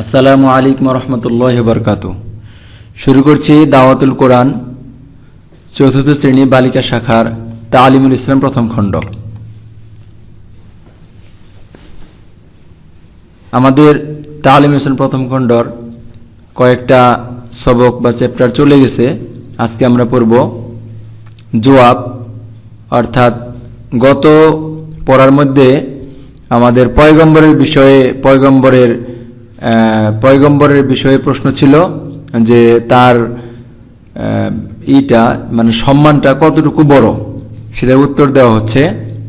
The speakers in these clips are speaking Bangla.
আসসালামু আলাইকুম রহমতুল্লাহ বরকাত। শুরু করছি দাওয়াতুল কোরআন, চতুর্থ শ্রেণি বালিকা শাখার তালিমুল ইসলাম প্রথম খণ্ড। আমাদের তালিমুল ইসলাম প্রথম খণ্ডর কয়েকটা সবক বা চ্যাপ্টার চলে গেছে। আজকে আমরা পড়ব জোয়াব, অর্থাৎ গত পড়ার মধ্যে আমাদের পয়গম্বরের বিষয়ে, পয়গম্বরের পয়গম্বরের বিষয়ে প্রশ্ন ছিল যে তার ইটা মানে সম্মানটা কতটুকু বড়? সেটার উত্তর দেওয়া হচ্ছে,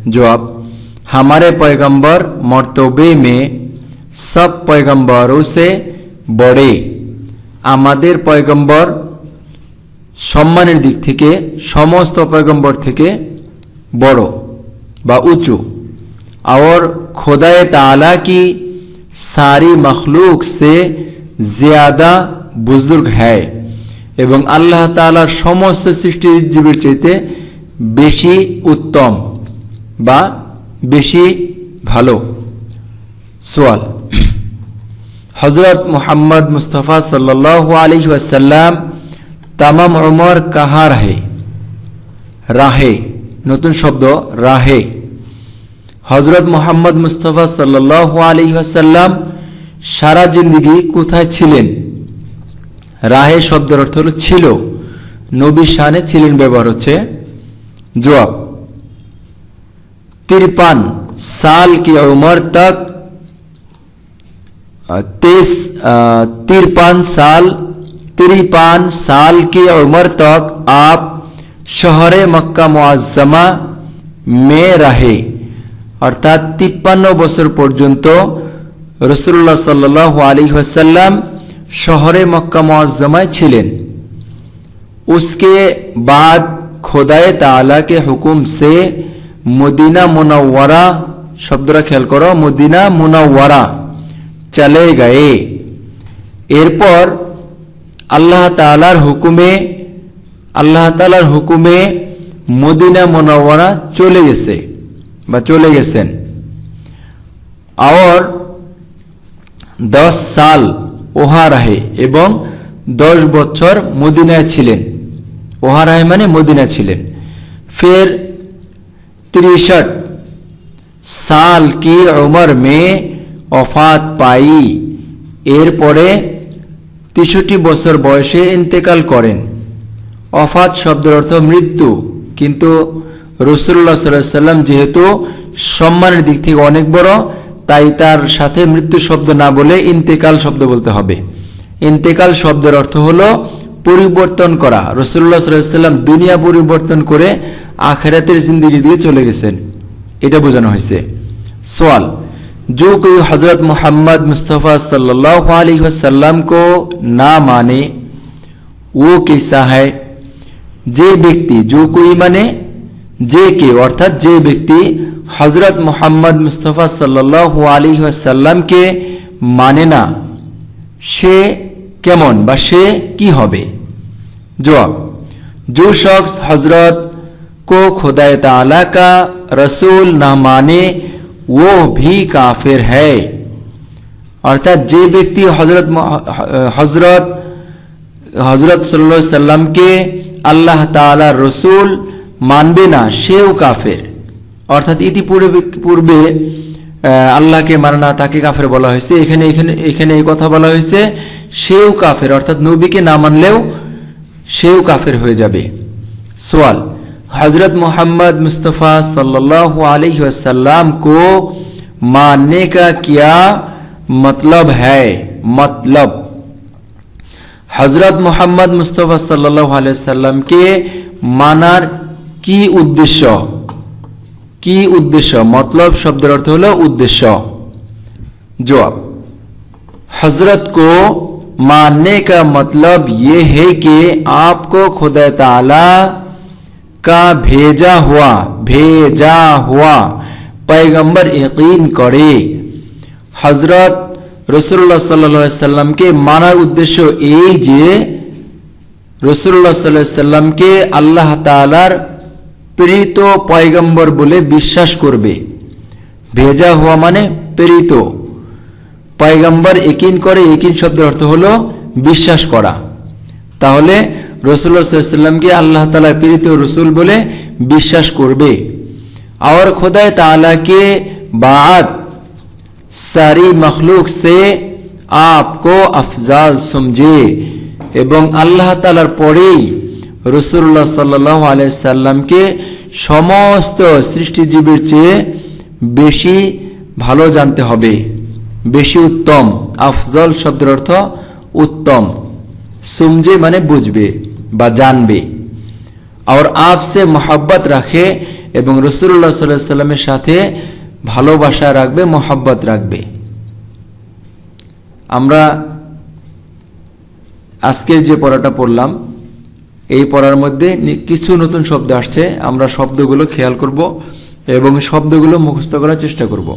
জবাব, হামারে পয়গম্বর মর্তবে মে সব পয়গম্বরও সে বড়ে। আমাদের পয়গম্বর সম্মানের দিক থেকে, সমস্ত পয়গম্বর থেকে বড় বা উঁচু। আওয়ার খোদায় তালা কি সারি মখলুক সে জিয়াদা বুজুর্গ হ্যায় এবং আল্লাহ তালার সমস্ত সৃষ্টিজীবীর চাইতে বেশি উত্তম বা বেশি ভালো সোয়াল হজরত মোহাম্মদ মুস্তফা সাল্লাহ আলি ওয়াসাল্লাম তামাম ওমর কাহার হে রাহে নতুন শব্দ রাহে হজরত মোহাম্মদ মুস্তফা সাল্লাহ আলী আসাল্লাম সারা জিন্দিগি কোথায় ছিলেন রাহে শব্দের অর্থ হল ছিল নবী শানে ছিলেন ব্যবহার হচ্ছে জবাব तिरपन साल की उम्र तक तेईस तिरपन साल तिरपन साल की उम्र तक आप शहर मक्का मुआज्जमा में रहे অর্থাৎ তিপ্পান্ন বছর পর্যন্ত রসুল্লাহ সাল্লাহ আলী হাসাল্লাম শহরে মক্কা মজ্জমায় ছিলেন। উসকে বাদ খোদায় তালাকে হুকুম সে মদিনা মোনাওয়ারা, শব্দটা খেয়াল করো, মদিনা মোনাওয়ারা, চলে গায়ে। এরপর আল্লাহ তালার হুকুমে, আল্লাহ তালার হুকুমে মদিনা মোনাওয়ারা চলে গেছে। বা চলে গেছেন। আর দশ সাল ওহা রাহে এবং দশ বছর মদিনায় ছিলেন। ওহা রাহে মানে মদিনা ছিলেন। ফের তিরিশট সাল কি উমর মে অফাত পাই এরপরে তেষট্টি বছর বয়সে ইন্তেকাল করেন। অফাত শব্দের অর্থ মৃত্যু, কিন্তু রসুল্লাহ সাল্লাম যেহেতু সম্মানের দিক থেকে অনেক বড় তাই তার সাথে মৃত্যু শব্দ না বলে ইন্তেকাল শব্দ বলতে হবে ইন্তেকাল শব্দের অর্থ হলো পরিবর্তন করা রসুল্লাহ সাল্লাম দুনিয়া পরিবর্তন করে আখেরাতের জিন্দগি দিয়ে চলে গেছেন এটা বোঝানো হয়েছে সোয়াল जो कोई हजरत मोहम्मद मुस्तफ़ा सल्लल्लाहु अलैहि वसल्लम को ना माने वो कैसा है যে ব্যক্তি जो कोई মানে যে কে অর্থাৎ যে ব্যক্তি হজরত মোহাম্মদ মুস্তফা সাল্লাল্লাহু আলাইহি ওয়াসাল্লামকে মানে না সে কেমন বা সে কি হবে জবাব जो शख्स हजरत को खुदा ताला का रसूल ना माने वो भी काफिर है অর্থাৎ যে ব্যক্তি হজরত হজরত হজরত সাল্লাহ সাল্লামকে আল্লাহ তাআলার রসুল মানবে না সেও কাফের অর্থাৎ ইতিপূর্বে পূর্বে আহ, আল্লাহকে মানে না তাকে কাফের বলা হয়েছে এখানে এখানে এখানে এই কথা বলা হয়েছে সেও কাফের অর্থাৎ নবীকে না মানলেও সেও কাফের হয়ে যাবে সোয়াল हजरत मोहम्मद मुस्तफ़ा सल्लल्लाहु अलैहि वसल्लम को मानने का क्या मतलब है मतलब হজরত মোহাম্মদ মুস্তফা সাল্লাহ আলাইসাল্লামকে মানার কি উদ্দেশ্য কি উদ্দেশ্য মতলব শব্দের অর্থ হলো উদ্দেশ্য জবাব हजरत को मानने का मतलब ये है कि आपको खुदा ताला का भेजा हुआ भेजा हुआ पैगंबर यकीन करे হজরত রসুল্লাহ সাল্লামকে মানার উদ্দেশ্য এই যে রসুল্লাহ সাল্লাহ সাল্লামকে আল্লাহ তালার প্রেরিত পয়গম্বর বলে বিশ্বাস করবে। ভেজা হওয়া মানে প্রেরিত। পয়গম্বর একিন করে, একিন শব্দের অর্থ হলো বিশ্বাস করা। তাহলে রসুল্লাহামকে আল্লাহ তালা প্রেরিত রসুল বলে বিশ্বাস করবে। আর খোদায় তালাকে বাদ সারি মখলুক সে আপকো আফজাল সমঝে এবং আল্লাহ তালার পরেই রসুল্লাহ সাল্লাহ আলাইসাল্লামকে সমস্ত সৃষ্টিজীবীর চেয়ে বেশি ভালো জানতে হবে। বেশি উত্তম। আফজল শব্দের অর্থ উত্তম। সুমজে মানে বুঝবে বা জানবে। আর আফসে মোহাব্বত রাখে এবং রসুল্লাহ সাল্লাহ সাল্লামের সাথে ভালোবাসা রাখবে, মোহাব্বত রাখবে। আমরা আজকের যে পড়াটা পড়লাম এই পড়ার মধ্যে কিছু নতুন শব্দ আসছে, আমরা শব্দগুলো খেয়াল করব এবং শব্দগুলো মুখস্থ করার চেষ্টা করব।